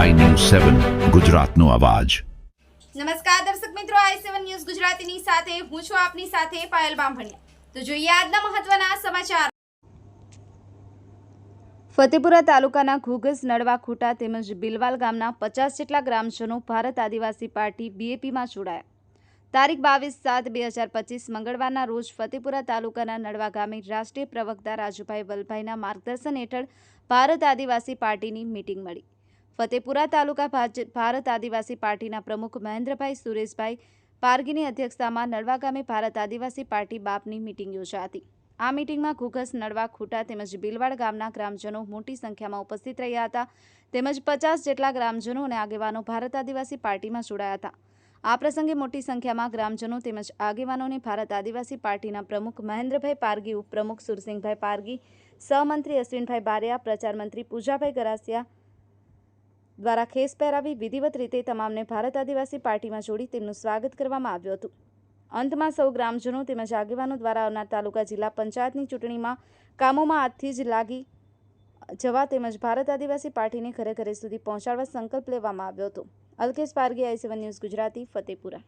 સેવન ગુજરાતનો અવાજ. નમસ્કાર દર્શક મિત્રો આઈ સેવન ન્યૂઝ ગુજરાતીની સાથે હું છું આપની સાથે પાયલ બામભણિયા. તો જોઈએ આજના મહત્વના સમાચાર. ફતેપુરા તાલુકાના ઘુગસ નડવા ખૂટા તેમજ બિલવાલ ગામના પચાસ જેટલા ગ્રામજનો ભારત આદિવાસી પાર્ટી બીએપીમાં જોડાયા. તારીખ બાવીસ સાત બે હજાર પચીસ મંગળવારના રોજ ફતેપુરા તાલુકાના નડવા ગામે રાષ્ટ્રીય પ્રવક્તા રાજુભાઈ વલભાઈના માર્ગદર્શન હેઠળ ભારત આદિવાસી પાર્ટીની મીટિંગ મળી. ફતેપુરા તાલુકા ભારત આદિવાસી પાર્ટીના પ્રમુખ મહેન્દ્રભાઈ સુરેશભાઈ પારગીની અધ્યક્ષતામાં નડવા ગામે ભારત આદિવાસી પાર્ટી બાપની મિટિંગ હતી આ મિટિંગમાં ઘુઘસ, નડવા, ખૂટા તેમજ બિલવાડ ગામના ગ્રામજનો મોટી સંખ્યામાં ઉપસ્થિત રહ્યા હતા. તેમજ પચાસ જેટલા ગ્રામજનો અને આગેવાનો ભારત આદિવાસી પાર્ટીમાં જોડાયા હતા. આ પ્રસંગે મોટી સંખ્યામાં ગ્રામજનો તેમજ આગેવાનોને ભારત આદિવાસી પાર્ટીના પ્રમુખ મહેન્દ્રભાઈ પારગી ઉપપ્રમુખ સુરસિંહભાઈ પારગી સહમંત્રી અશ્વિનભાઈ બારિયા પ્રચાર મંત્રી પૂજાભાઈ ગરાસિયા દ્વારા ખેસ પહેરાવી વિધિવત રીતે તમામને ભારત આદિવાસી પાર્ટીમાં જોડી તેમનું સ્વાગત કરવામાં આવ્યું હતું. અંતમાં સૌ ગ્રામજનો તેમજ આગેવાનો દ્વારા આવનાર તાલુકા જિલ્લા પંચાયતની ચૂંટણીમાં કામોમાં આજથી જ લાગી જવા તેમજ ભારત આદિવાસી પાર્ટીને ઘરે ઘરે સુધી પહોંચાડવા સંકલ્પ લેવામાં આવ્યો હતો. Alkesh Pargi I seven news Gujarati, Fatepura.